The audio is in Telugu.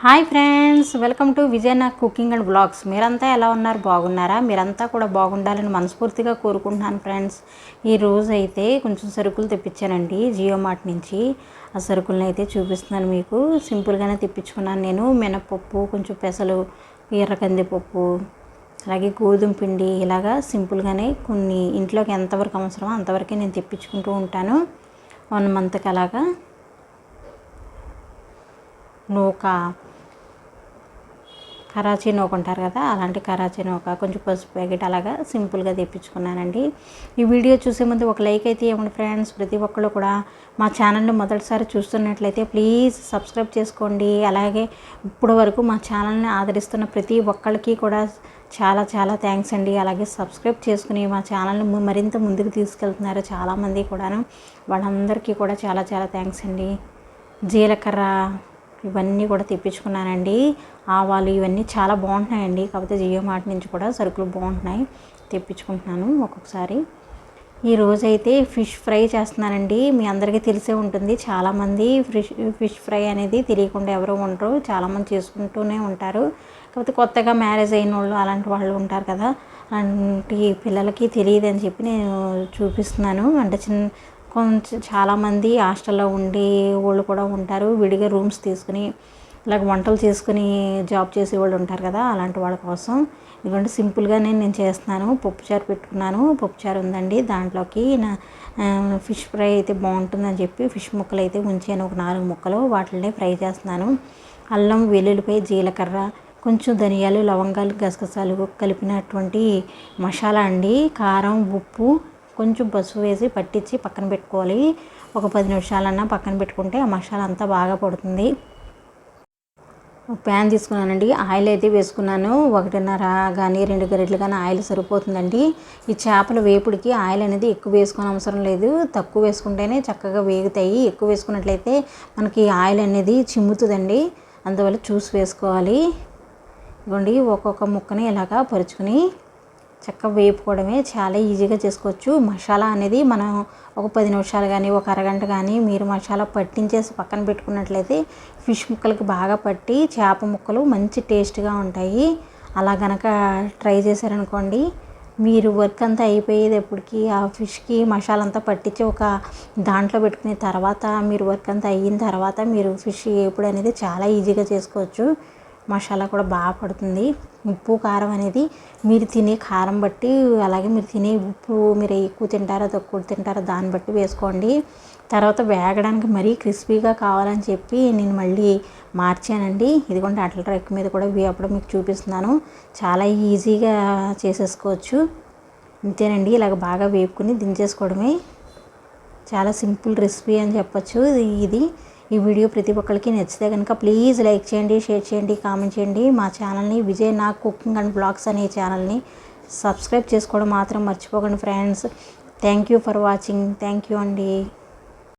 Hi friends welcome to Vijayana cooking and blogs. మీరంతా ఎలా ఉన్నారు? బాగున్నారా? మీరంతా కూడా బాగుండాలని మనస్ఫూర్తిగా కోరుకుంటున్నాను ఫ్రెండ్స్. ఈ రోజు అయితే కొంచెం సరుకులు తెప్పించానండి జియో మార్ట్ నుంచి. ఆ సరుకులను అయితే చూపిస్తున్నాను మీకు. సింపుల్గానే తెప్పించుకున్నాను నేను. మినపప్పు కొంచెం పెసలు ఎర్రకంది పప్పు అలాగే గోధుమ పిండి ఇలాగా సింపుల్గానే కొన్ని ఇంట్లోకి ఎంతవరకు అవసరమో అంతవరకే నేను తెప్పించుకుంటూ ఉంటాను. వన్ మంత్కి అలాగా నూక కరాచీ నూక ఉంటారు కదా అలాంటి కరాచీ నూక కొంచెం పసుపు ప్యాకెట్ అలాగా సింపుల్గా తెప్పించుకున్నానండి. ఈ వీడియో చూసే ముందు ఒక లైక్ అయితే ఏమండి ఫ్రెండ్స్. ప్రతి ఒక్కళ్ళు కూడా మా ఛానల్ని మొదటిసారి చూస్తున్నట్లయితే ప్లీజ్ సబ్స్క్రైబ్ చేసుకోండి. అలాగే ఇప్పటి వరకు మా ఛానల్ని ఆదరిస్తున్న ప్రతి ఒక్కళ్ళకి కూడా చాలా చాలా థ్యాంక్స్ అండి. అలాగే సబ్స్క్రైబ్ చేసుకుని మా ఛానల్ని మరింత ముందుకు తీసుకెళ్తున్నారు చాలామంది కూడాను. వాళ్ళందరికీ కూడా చాలా చాలా థ్యాంక్స్ అండి. జీలకర్ర. ఇవన్నీ కూడా తెప్పించుకున్నానండి. ఆవాలు ఇవన్నీ చాలా బాగుంటున్నాయండి. కాకపోతే జియో మార్ట్ నుంచి కూడా సరుకులు బాగుంటున్నాయి. తెప్పించుకుంటున్నాను ఒక్కొక్కసారి. ఈరోజైతే ఫిష్ ఫ్రై చేస్తున్నానండి. మీ అందరికీ తెలిసే ఉంటుంది. చాలామంది ఫిష్ ఫిష్ ఫ్రై అనేది తెలియకుండా ఎవరు ఉండరు. చాలామంది చేసుకుంటూనే ఉంటారు. కాకపోతే కొత్తగా మ్యారేజ్ అయిన వాళ్ళు అలాంటి వాళ్ళు ఉంటారు కదా. అలాంటి పిల్లలకి తెలియదు అని చెప్పి నేను చూపిస్తున్నాను. అంటే చిన్న కొంచెం చాలామంది హాస్టల్లో ఉండే వాళ్ళు కూడా ఉంటారు. విడిగా రూమ్స్ తీసుకుని ఇలాగ వంటలు చేసుకుని జాబ్ చేసే వాళ్ళు ఉంటారు కదా అలాంటి వాళ్ళ కోసం. ఇదిగోండి సింపుల్గానే నేను చేస్తున్నాను. పప్పుచారు పెట్టుకున్నాను. పప్పుచారు ఉందండి. దాంట్లోకి నా ఫిష్ ఫ్రై అయితే బాగుంటుందని చెప్పి ఫిష్ ముక్కలు అయితే ఉంచాను. ఒక నాలుగు ముక్కలు వాటినే ఫ్రై చేస్తున్నాను. అల్లం వెల్లుల్లిపై జీలకర్ర కొంచెం ధనియాలు లవంగాలు గసగసాలు కలిపినటువంటి మసాలా అండి. కారం ఉప్పు కొంచెం పసుపు వేసి పట్టించి పక్కన పెట్టుకోవాలి. ఒక పది నిమిషాలన్నా పక్కన పెట్టుకుంటే ఆ మసాలా అంతా బాగా పడుతుంది. ప్యాన్ తీసుకున్నానండి. ఆయిల్ అయితే వేసుకున్నాను. ఒకటిన్నర కానీ రెండు గరిటెలు కానీ ఆయిల్ సరిపోతుందండి. ఈ చేపల వేపుడికి ఆయిల్ అనేది ఎక్కువ వేసుకునే అవసరం లేదు. తక్కువ వేసుకుంటేనే చక్కగా వేగుతాయి. ఎక్కువ వేసుకున్నట్లయితే మనకి ఆయిల్ అనేది చిమ్ముతుందండి. అందువల్ల చూసి వేసుకోవాలి. ఇవ్వండి ఒక్కొక్క ముక్కని ఇలాగా పరుచుకుని చక్కగా వేపుకోవడమే చాలా ఈజీగా చేసుకోవచ్చు. మసాలా అనేది మనం ఒక పది నిమిషాలు కానీ ఒక అరగంట కానీ మీరు మసాలా పట్టించేసి పక్కన పెట్టుకున్నట్లయితే ఫిష్ ముక్కలకి బాగా పట్టి చేప ముక్కలు మంచి టేస్ట్గా ఉంటాయి. అలా గనక ట్రై చేశారనుకోండి మీరు వర్క్ అంతా అయిపోయేది ఎప్పటికీ ఆ ఫిష్కి మసాలా అంతా పట్టించి ఒక దాంట్లో పెట్టుకునే తర్వాత మీరు వర్క్ అంతా అయిన తర్వాత మీరు ఫిష్ వేపుడు అనేది చాలా ఈజీగా చేసుకోవచ్చు. మసాలా కూడా బాగా పడుతుంది. ఉప్పు కారం అనేది మీరు తినే కారం బట్టి అలాగే మీరు తినే ఉప్పు మీరు ఎక్కువ తింటారో తక్కువ తింటారో దాన్ని బట్టి వేసుకోండి. తర్వాత వేగడానికి మరీ క్రిస్పీగా కావాలని చెప్పి నేను మళ్ళీ మార్చానండి. ఇదిగోండి అట్ల ట్రెక్ మీద కూడా వేపడం మీకు చూపిస్తున్నాను. చాలా ఈజీగా చేసేసుకోవచ్చు. అంతేనండి ఇలాగ బాగా వేపుకుని దించేసుకోవడమే. చాలా సింపుల్ రెసిపీ అని చెప్పొచ్చు ఇది- ఇది. ఈ వీడియో ప్రతి ఒక్కరికి నచ్చితే కనుక ప్లీజ్ లైక్ చేయండి షేర్ చేయండి కామెంట్ చేయండి. మా ఛానల్ని విజయ్ నా కుకింగ్ అండ్ బ్లాగ్స్ అనే ఛానల్ని సబ్స్క్రైబ్ చేసుకోవడం మాత్రం మర్చిపోకండి friends thank you for watching thank you అండి.